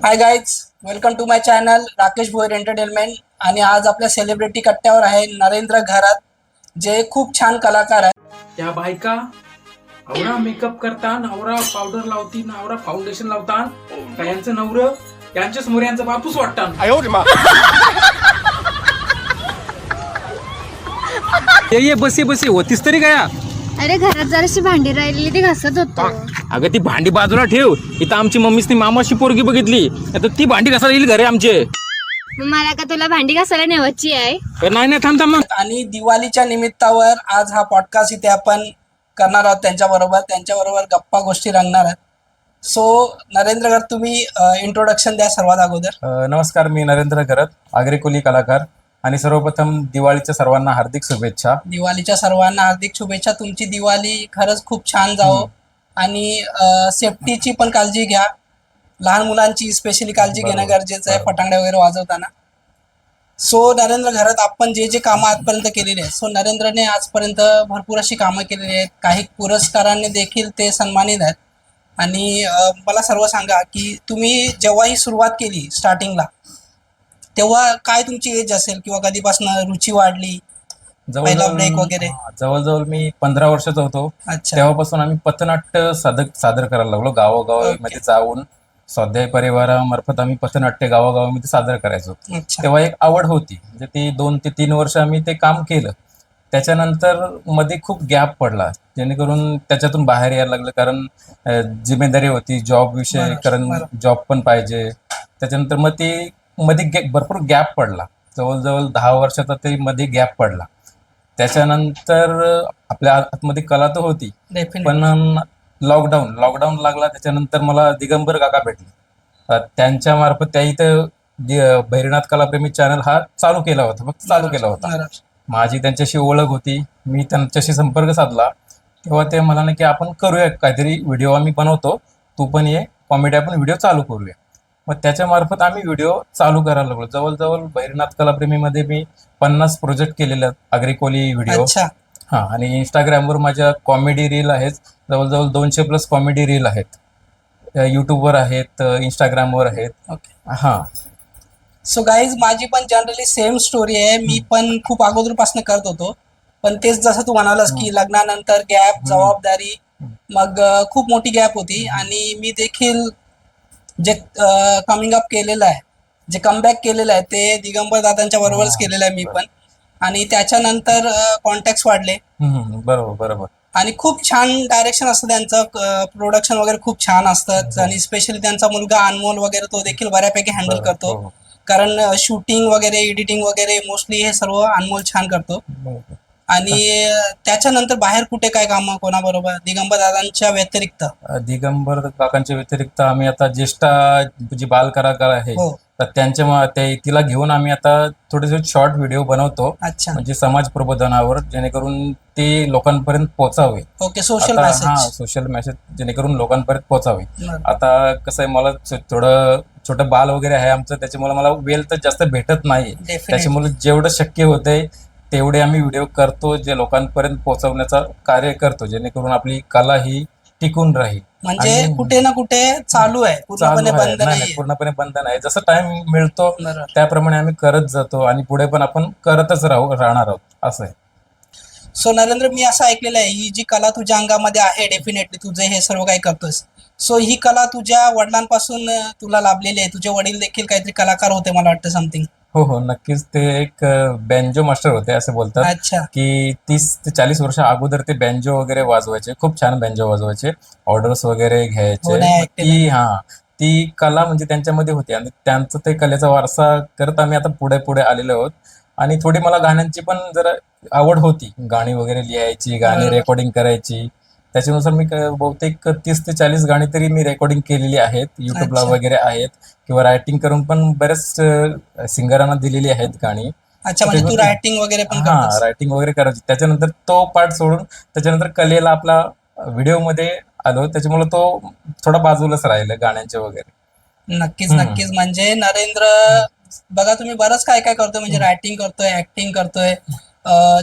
Hi guys welcome to my channel Rakesh Bhoyar entertainment आणि आज आपल्या सेलिब्रिटी कट्ट्यावर आहे नरेंद्र घरात जे खूप छान कलाकार आहेत त्या बायका आवरा मेकअप करता नवरा पावडर लावती नवरा फाउंडेशन लावता का यांचं नवर यांच्या समोर यांचा बापूस वाटतात ये ये बसे बसे. होतीस तरी काय अरे घरात जराशी भांडी राहिलेली ती घासत होतो. अगं ती भांडी बाजूला ठेव. इथं आमची मम्मीच ती मामाशी पोरगी बघितली. आता ती भांडी कसा येईल घरी आमचे. मग मला का तुला भांडी घासायला नेवायची आहे? तर नाही नाही थांब थांब मग आणि दिवाळीच्या निमित्तावर आज हा पॉडकास्ट इथे आपण करणार आहोत. त्यांच्याबरोबर त्यांच्याबरोबर गप्पा गोष्टी रंगणार आहेत. सो नरेंद्र घर तुम्ही इंट्रोडक्शन द्या सर्वात अगोदर. अ, नमस्कार मी नरेंद्र घरत आग्रेकोली कलाकार. आणि सर्वप्रथम दिवाळीच्या सर्वांना हार्दिक शुभेच्छा. दिवाळीच्या सर्वांना हार्दिक शुभेच्छा. तुमची दिवाळी खरंच खूप छान जावो. आणि सेफ्टीची पण काळजी घ्या लहान मुलांची स्पेशली काळजी घेणं. गरजेचं आहे. फटांगड्या वगैरे वाजवताना सो नरेंद्र घरात आपण जे जे कामं आजपर्यंत केलेली आहेत सो नरेंद्रने आजपर्यंत भरपूर अशी कामं केलेली आहेत काही पुरस्कारांनी देखील ते सन्मानित आहेत आणि मला सर्व सांगा की तुम्ही जेव्हा ही सुरुवात केली स्टार्टिंगला तेव्हा काय तुमची एज असेल किंवा कधीपासून रुची वाढली पहिला वगैरे? हा, जवळजवळ मी पंधरा वर्षाचा होतो. अच्छा. तेव्हापासून आम्ही पथनाट्य सादर सादर करायला लागलो. गावोगावामध्ये जाऊन स्वाध्याय परिवारामार्फत आम्ही पथनाट्य गावोगावामध्ये सादर करायचो. तेव्हा एक आवड होती. म्हणजे ती दोन ते तीन वर्ष आम्ही ते काम केलं. त्याच्यानंतरमध्ये खूप गॅप पडला. जेणेकरून त्याच्यातून बाहेर यायला लागलं. कारण जिम्मेदारी होती. जॉब विषय कारण. जॉब पण पाहिजे. त्याच्यानंतर मग ते मध्ये भरपूर गॅप पडला. जवळजवळ दहा वर्षाचा ते मध्ये गॅप पडला. त्याच्यानंतर आपल्या आतमध्ये कला तर होती पण लॉकडाऊन लॉकडाऊन लागला त्याच्यानंतर मला दिगंबर काका भेटले. त्यांच्या मार्फत त्या इथं भैरनाथ कलाप्रेमी चॅनल हा चालू केला होता फक्त चालू केला होता. माझी त्यांच्याशी ओळख होती मी त्यांच्याशी संपर्क साधला तेव्हा ते म्हणाले की आपण करूया काहीतरी व्हिडिओ आम्ही बनवतो तू पण ये कॉमेडी आपण व्हिडिओ चालू करूया. मग त्याच्या मार्फत आम्ही व्हिडिओ चालू करायला लागलो. जवळजवळ भैरनाथ कलाप्रेमीमध्ये मी पन्नास प्रोजेक्ट केलेले अग्रिकोली व्हिडिओ हा आणि इंस्टाग्रामवर माझ्या कॉमेडी रील आहेत. जवळजवळ दोनशे प्लस कॉमेडी रील आहेत. युट्यूबवर आहेत इंस्टाग्रामवर आहेत. ओके. हा. सो गाईज माझी पण जनरली सेम स्टोरी आहे. मी पण खूप अगोदरपासून करत होतो. पण तेच जसं तू म्हणालास की लग्नानंतर गॅप जबाबदारी मग खूप मोठी गॅप होती. आणि मी देखील जे कमिंग अप केलेलं आहे जे कमबॅक केलेलं आहे ते दिगंबर दादांच्या बरोबरच केलेलं आहे मी पण. आणि त्याच्यानंतर कॉन्टॅक्ट वाढले. बरोबर बरोबर. आणि खूप छान डायरेक्शन असतं त्यांचं प्रोडक्शन वगैरे खूप छान असतं. आणि स्पेशली त्यांचा मुलगा अनमोल वगैरे तो देखील बऱ्यापैकी हँडल करतो. हो, कारण शूटिंग वगैरे एडिटिंग वगैरे मोस्टली हे सर्व अनमोल छान करतो. आणि त्याच्यानंतर बाहेर कुठे काय काम कोणाबरोबर? दिगंबर दादांच्या व्यतिरिक्त. दिगंबर काकांच्या व्यतिरिक्त आम्ही आता ज्येष्ठा जी बाल कलाकार आहे हो. तर त्यांच्या मा- ते तिला घेऊन आम्ही आता थोडेसे शॉर्ट व्हिडिओ बनवतो. अच्छा. म्हणजे समाज प्रबोधनावर जेणेकरून ते लोकांपर्यंत पोहोचावे. Okay social message social message जेणेकरून लोकांपर्यंत पोहोचावे. आता कसं आहे मला थोडं छोटं बाल वगैरे आहे आमचं त्याच्यामुळे मला वेळ तर जास्त भेटत नाही त्याच्यामुळे जेवढं शक्य होतंय तेवढे आम्ही व्हिडिओ करतो जे लोकांपर्यंत पोहोचवण्याचा कार्य करतो जेणेकरून आपली कला ही टिकून राहील. म्हणजे आणि- कुठे ना कुठे चालू आहे चालू पूर्णपणे आहे. बंद नाही, नाही नाही, पूर्णपणे बंद नाही. जसं टाइम मिळतो बरोबर. त्याप्रमाणे आम्ही करत जातो आणि पुढे पण आपण करतच राहू राहणार आहोत असं आहे. सो नरेंद्र मी असं ऐकलेलं आहे ही जी कला तुझ्या अंगामध्ये आहे डेफिनेटली तुझे हे सर्व काही करतोस. सो ही कला तुझ्या वडिलांपासून अं, तुला लाभलेली आहे. तुझे वडील देखील काहीतरी कलाकार होते मला वाटतं समथिंग हो हो नक्कीच ते एक बँजो मास्टर होते असं बोलतात. अच्छा. की तीस ते चाळीस वर्ष अगोदर ते बँजो वगैरे वाजवायचे. खूप छान बँजो वाजवायचे. ऑर्डर्स वगैरे हो, घ्यायचे नाही, मग ऐकलेलं ती हा ती कला म्हणजे त्यांच्यामध्ये होती. आणि त्यांचं ते कलेचा वारसा करत आम्ही आता पुढे पुढे आलेलो आहोत. आणि थोडी मला गाण्यांची पण जरा आवड होती. गाणी वगैरे लिहायची गाणी बरोबर. रेकॉर्डिंग करायची. त्याच्यानुसार मी बहुतेक तीस ते चाळीस गाणी तरी मी रेकॉर्डिंग केलेली आहेत. युट्यूबला. वगैरे आहेत. किंवा रायटिंग करून पण बरेच सिंगरांना दिलेली आहेत गाणी. अच्छा म्हणजे तू रायटिंग वगैरे पण हा रायटिंग वगैरे करायची. त्याच्यानंतर तो पार्ट सोडून त्याच्यानंतर कलेला आपला व्हिडिओमध्ये आलो. त्याच्यामुळे तो थोडा बाजूलाच राहिला गाण्यांचे वगैरे. नक्कीच. नक्कीच. म्हणजे नरेंद्र बघा तुम्ही बरंच काय काय करतोय. म्हणजे रायटिंग करतोय ऍक्टिंग करतोय.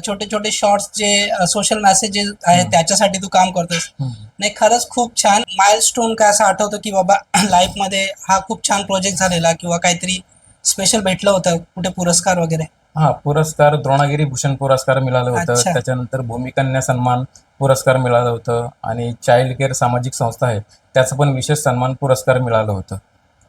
छोटे छोटे शॉर्ट्स जे सोशल मेसेजेस आहेत त्याच्यासाठी तू काम करतोस नाही खरंच खूप छान. माइलस्टोन काय असं आठवतं की बाबा लाईफमध्ये हा खूप छान प्रोजेक्ट झालेला किंवा काहीतरी स्पेशल भेटलं होतं कुठे पुरस्कार वगैरे? हा पुरस्कार द्रोणागिरी भूषण पुरस्कार मिळालं होतं. त्याच्यानंतर भूमिकन्या सन्मान पुरस्कार मिळालं होतं आणि चाइल्ड केअर सामाजिक संस्था आहे त्याचं पण विशेष सन्मान पुरस्कार मिळालं होतं.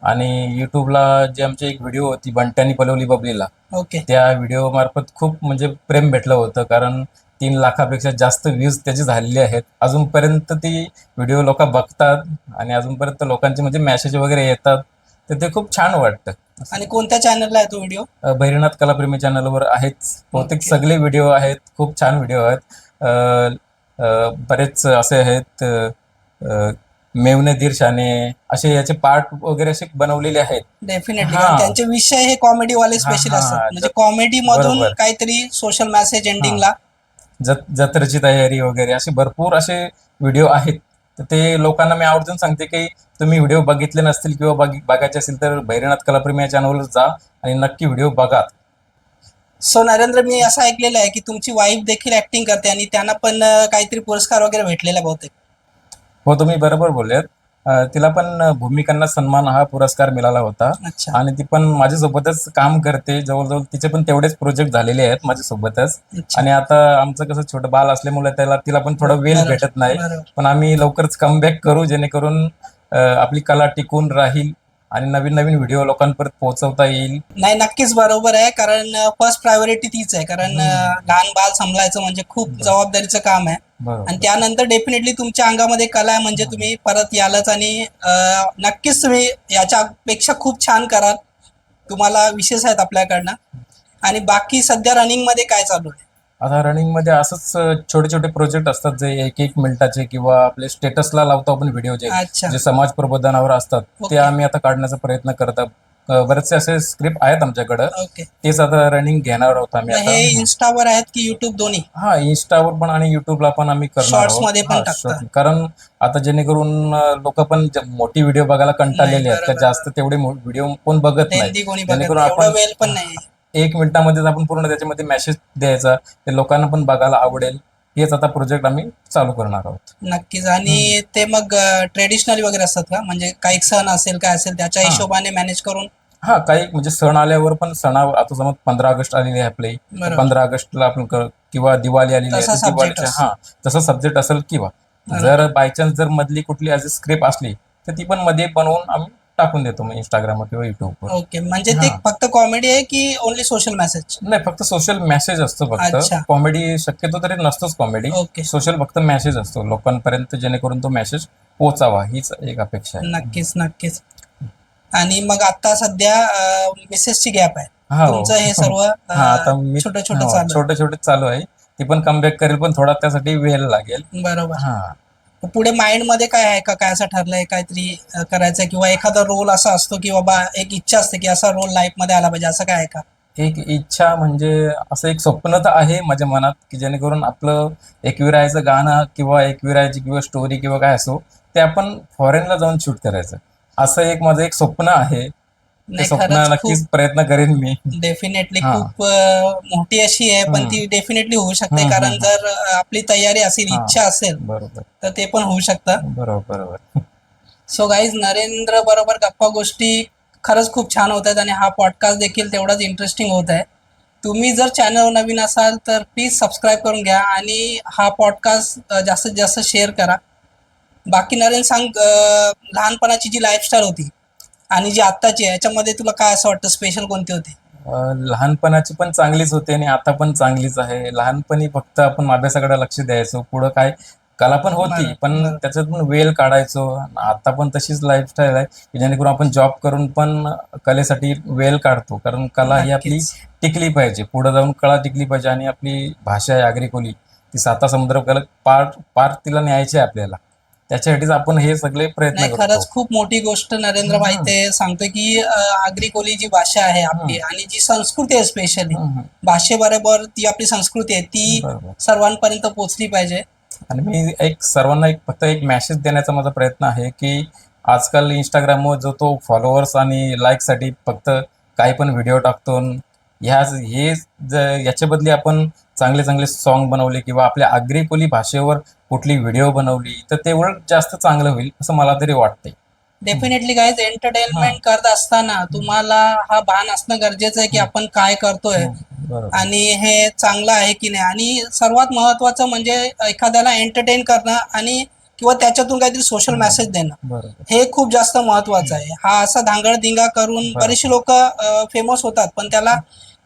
आणि युट्यूबला जे आमची एक व्हिडिओ होती बंट्यानी पलवली बबलीला. ओके. त्या व्हिडिओ मार्फत खूप म्हणजे प्रेम भेटलं होतं कारण तीन लाखापेक्षा जास्त व्ह्यूज त्याची झालेली आहेत. अजूनपर्यंत ती व्हिडिओ लोक बघतात आणि अजूनपर्यंत लोकांचे म्हणजे मेसेज वगैरे येतात तर ते खूप छान वाटतं. आणि कोणत्या चॅनलला आहे तो व्हिडिओ अ, भैरनाथ कलाप्रेमी चॅनलवर आहेत. बहुतेक Okay. सगळे व्हिडिओ आहेत खूप छान व्हिडिओ आहेत. अ, अ, बरेच असे आहेत अ, अ, मेवणे दीर शाने असे याचे पार्ट वगैरे असे बनवलेले आहेत. डेफिनेटली हा. त्यांचे विषय हे कॉमेडी वाले स्पेशल हा, असतात. म्हणजे कॉमेडी मधून बरोबर. काहीतरी सोशल मेसेज एंडिंगला जत जत्रेची तयारी वगैरे असे भरपूर असे व्हिडिओ आहेत. तर ते लोकांना मी आवर्जून सांगते की तुम्ही व्हिडिओ बघितले नसतील किंवा बघ बघायचे असतील तर भैरनाथ कलाप्रेमी या चॅनलवर जा आणि नक्की व्हिडिओ बघा. सो नरेंद्र मी असं ऐकलेलं आहे की तुमची वाईफ देखील ऍक्टिंग करते आणि त्यांना पण अं, काहीतरी पुरस्कार वगैरे भेटलेला आहे बहुतेक. हो तुम्ही बरोबर बोललेत. तिला पण भूमिकांना सन्मान हा पुरस्कार मिळाला होता. आणि ती पण माझ्यासोबतच काम करते. जवळजवळ तिचे पण तेवढेच प्रोजेक्ट झालेले आहेत माझ्यासोबतच. आणि आता आमचं कसं छोटं बाल असल्यामुळे त्याला तिला पण थोडा वेळ भेटत नाही. पण आम्ही लवकरच कमबॅक करू जेणेकरून आपली कला टिकून राहील आणि नवीन नवीन व्हिडिओ लोकांपर्यंत पोहोचवता येईल. नाही नक्कीच बरोबर आहे. कारण फर्स्ट प्रायोरिटी तीच आहे. कारण लहान बाल सांभाळायचं म्हणजे खूप जबाबदारीचं काम आहे. आणि त्यानंतर डेफिनेटली तुमच्या अंगामध्ये कला आहे म्हणजे तुम्ही परत यालच आणि नक्कीच तुम्ही याच्यापेक्षा खूप छान कराल. तुम्हाला विशेष आहेत आपल्याकडनं. आणि बाकी सध्या रनिंगमध्ये काय चालू आहे? आता रनिंगमध्ये असंच छोटे छोटे प्रोजेक्ट असतात जे एक एक मिनिटाचे किंवा आपले स्टेटसला लावतो आपण व्हिडिओ जे समाज प्रबोधनावर असतात ते. आम्ही आता काढण्याचा प्रयत्न करत आहोत. अ, बरेचसे असे स्क्रिप्ट आहेत आमच्याकडं ओके तेच आता रनिंग घेणार आहोत आम्ही हे इन्स्टावर आहेत की युट्यूब दोन्ही हा इन्स्टावर पण आणि युट्यूबला पण आम्ही करणार Shorts आहोत. मध्ये पण हा, टाकता. short. कारण आता जेणेकरून लोक पण ज- मोठी व्हिडिओ बघायला कंटाळलेले आहेत तर बरोबर. जास्त तेवढे व्हिडिओ कोण बघत नाही कोणी बघत जेणेकरून नाही. एवढा आपण वेळ पण नाही एक मिनिटामध्येच आपण पूर्ण त्याच्यामध्ये मेसेज द्यायचा ते लोकांना पण बघायला आवडेल हेच आता प्रोजेक्ट आम्ही चालू करणार आहोत नक्कीच आणि ते मग ट्रेडिशनल वगैरे असतात का म्हणजे काही सण असेल काय असेल त्याच्या हा. हिशोबाने मॅनेज करून हा काही म्हणजे सण आल्यावर पण सणावर आता समज पंधरा ऑगस्ट आलेली आहे आपली बरोबर. पंधरा ऑगस्टला आपण कर- किंवा दिवाळी आलेली आहे तसा तर subject दिवाळीच्या. हा तसा सब्जेक्ट असेल किंवा बरोबर. जर बायचान्स जर मधली कुठली ॲज स्क्रिप्ट असली तर ती पण मध्ये बनवून आम्ही टाकून देतो मग इंस्टाग्रामवर किंवा युट्यूबवर ओके म्हणजे ते हा. फक्त कॉमेडी आहे की ओनली सोशल मेसेज नाही फक्त सोशल मेसेज असतो फक्त. अच्छा. कॉमेडी शक्यतो तरी नसतोच कॉमेडी ओके सोशल फक्त मेसेज असतो. लोकांपर्यंत जेणेकरून तो मेसेज पोचावा हीच एक अपेक्षा आहे. नक्कीच नक्कीच. आणि मग आता सध्या मिसेसची गॅप आहे. हा, हो. तुमचं हे सर्व हा आता मी छोटं छोटं हो, चालू आहे. छोटं छोटं चालू आहे. ती पण कमबॅक करेल पण थोडा त्यासाठी वेळ लागेल. बरोबर. हा. पुढे माइंडमध्ये काय आहे का? काय असं ठरलंय? काहीतरी करायचं किंवा एखादा रोल असा असतो की बाबा एक इच्छा असते की असा रोल लाईफमध्ये आला पाहिजे असं काय आहे का? एक इच्छा म्हणजे असं एक स्वप्न तर आहे माझ्या मनात की जेणेकरून आपलं एकविरायचं गाणं किंवा एकविरायची किंवा स्टोरी किंवा काय असो ते आपण फॉरेनला जाऊन शूट करायचं. असं एक माझं एक स्वप्न आहे. नाही स्वप्न खरंच नक्कीच प्रयत्न करेन मी डेफिनेटली हा. खूप अं, मोठी अशी आहे पण. ती डेफिनेटली होऊ शकते हम्म, कारण हम्म. जर अं, आपली तयारी असेल हा. इच्छा असेल बरोबर तर ते पण होऊ शकतं बरोबर बरोबर सो गाईज नरेंद्र बरोबर गप्पा गोष्टी खरंच खूप छान होत आहेत आणि हा पॉडकास्ट देखील तेवढाच इंटरेस्टिंग होत आहे तुम्ही जर चॅनल नवीन असाल तर प्लीज सबस्क्राईब करून घ्या आणि हा पॉडकास्ट जास्तीत जास्त शेअर करा बाकी नरेंद्र सांग अं, लहानपणाची जी लाईफस्टाईल होती आणि जी आत्ताची याच्यामध्ये तुला काय असं वाटतं? स्पेशल कोणती होती? अं, लहानपणाची पण चांगलीच होती आणि आता पण चांगलीच आहे. लहानपणी फक्त आपण अभ्यासाकडे लक्ष द्यायचो. पुढं काय कला पण होती पण बरोबर. त्याच्यातून वेळ काढायचो. आता पण तशीच लाईफस्टाईल आहे की जेणेकरून आपण जॉब करून पण कलेसाठी वेळ काढतो. कारण कला ही आपली नक्कीच. टिकली पाहिजे. पुढे जाऊन कला टिकली पाहिजे आणि आपली भाषा आहे आगरी कोली ती साता समुद्र कला पार पार तिला न्यायची आहे आपल्याला. त्याच्यासाठीच आपण हे सगळे प्रयत्न नाही खरंच खूप मोठी गोष्ट नरेंद्र भाई ते सांगतोय की आगरी कोली जी भाषा आहे आपली आणि जी संस्कृती आहे स्पेशली हम्म, हम्म. भाषेबरोबर ती आपली संस्कृती आहे ती बरोबर. सर्वांपर्यंत पोहोचली पाहिजे. आणि मी एक सर्वांना एक फक्त एक मेसेज देण्याचा माझा प्रयत्न आहे की आजकाल इंस्टाग्रामवर जो तो फॉलोअर्स आणि लाईकसाठी फक्त काही पण व्हिडिओ टाकतो ह्या हे ज- याच्या बदली आपण चांगले चांगले सॉन्ग बनवले किंवा आपल्या आग्रेकोली भाषेवर कुठली व्हिडिओ बनवली तर तेवढं जास्त चांगलं होईल असं मला तरी वाटतंय. डेफिनेटली गाईज एंटरटेनमेंट करत असताना तुम्हाला हा भान असणं गरजेचं आहे की आपण काय करतोय. बरोबर. आणि हे चांगलं आहे की नाही. आणि सर्वात महत्वाचं म्हणजे एखाद्याला एंटरटेन करणं आणि किंवा त्याच्यातून काहीतरी सोशल मेसेज देणं. हे खूप जास्त महत्वाचं आहे. हा असा धांगड धिंगा करून. बरेचसे लोक फेमस होतात पण त्याला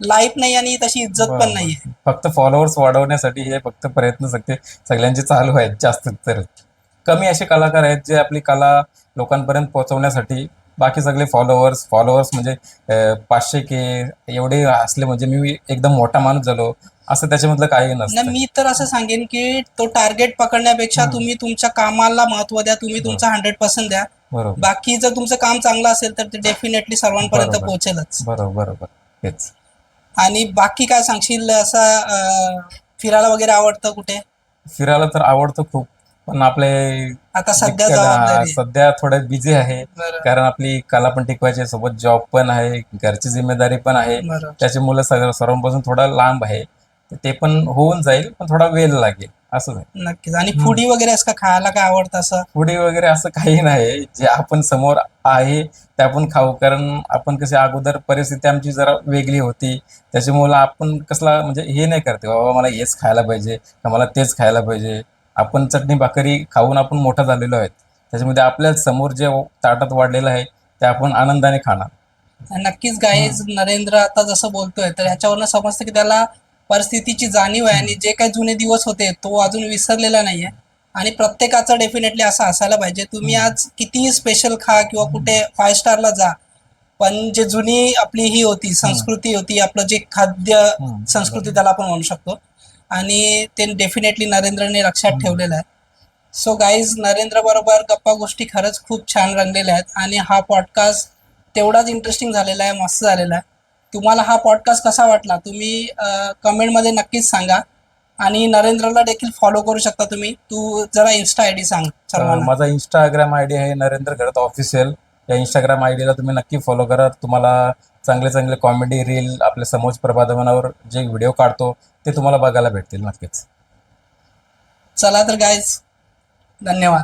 लाईफ नाही आणि तशी इज्जत पण. नाहीये. फक्त फॉलोअर्स वाढवण्यासाठी हे फक्त प्रयत्न सगळे सगळ्यांचे चालू आहेत जास्त तर. कमी असे कलाकार आहेत जे आपली कला लोकांपर्यंत पोहोचवण्यासाठी बाकी सगळे फॉलोअर्स फॉलोअर्स म्हणजे पाचशे के एवढे असले म्हणजे मी एकदम मोठा माणूस झालो असं त्याच्यामधलं काही नसतं. मी तर असं सांगेन की तो टार्गेट पकडण्यापेक्षा. तुम्ही तुमच्या कामाला महत्त्व द्या तुम्ही तुमचा हंड्रेड पर्सेंट द्या. बरोबर. बाकी जर तुमचं काम चांगलं असेल तर ते डेफिनेटली सर्वांपर्यंत. पोहोचेलच. बरोबर बरोबर. तेच. आणि बाकी काय सांगशील असं फिरायला वगैरे आवडतं कुठे फिरायला तर आवडतं खूप पण आपले आता सध्या. सध्या थोडं बिझी आहे. कारण आपली कला पण टिकवायची सोबत जॉब पण आहे घरची जिम्मेदारी पण आहे. त्याची मुलं सर्वांपासून थोडा लांब आहे ते पण होऊन जाईल पण थोडा वेळ लागेल असं आहे नक्कीच. आणि फुडी वगैरे असं का खायला काय आवडतं असं? पुढे वगैरे असं काही नाही. जे आपण समोर आहे ते आपण खाऊ. कारण आपण कशी अगोदर परिस्थिती आमची जरा वेगळी होती. त्याच्यामुळे आपण कसला म्हणजे हे नाही करते. बाबा मला हेच खायला पाहिजे का मला तेच खायला पाहिजे? आपण चटणी भाकरी खाऊन आपण मोठा झालेलो आहेत. त्याच्यामध्ये आपल्यासमोर जे ताटात वाढलेलं आहे ते आपण आनंदाने खाणार. नक्कीच गाईज नरेंद्र आता जसं बोलतोय तर ह्याच्यावरनं समजतं की त्याला परिस्थितीची जाणीव आहे आणि जे काही जुने दिवस होते तो अजून विसरलेला नाहीये. आणि प्रत्येकाचं डेफिनेटली असं असायला पाहिजे. तुम्ही आज कितीही स्पेशल खा किंवा कुठे फाय स्टारला जा पण जे जुनी आपली ही होती संस्कृती होती आपलं जे खाद्य. संस्कृती त्याला आपण म्हणू शकतो. आणि ते डेफिनेटली नरेंद्रने लक्षात ठेवलेलं आहे. सो गाईज नरेंद्र बरोबर गप्पा गोष्टी खरंच खूप छान रंगलेल्या आहेत. आणि हा पॉडकास्ट तेवढाच इंटरेस्टिंग झालेला आहे मस्त झालेला आहे. तुम्हाला हा पॉडकास्ट कसा वाटला तुम्ही कमेंटमध्ये नक्कीच सांगा. आणि नरेंद्रला देखील फॉलो करू शकता तुम्ही. तू जरा इन्स्टा आय डी सांग सर्वांना. माझा इंस्टाग्राम आय डी आहे नरेंद्र घडत ऑफिशियल या इंस्टाग्राम आय डीला तुम्ही नक्की फॉलो करा. तुम्हाला चांगले चांगले कॉमेडी रील आपल्या समोज प्रभातवनावर जे व्हिडिओ काढतो ते तुम्हाला बघायला भेटतील नक्कीच. चला तर गाईज धन्यवाद.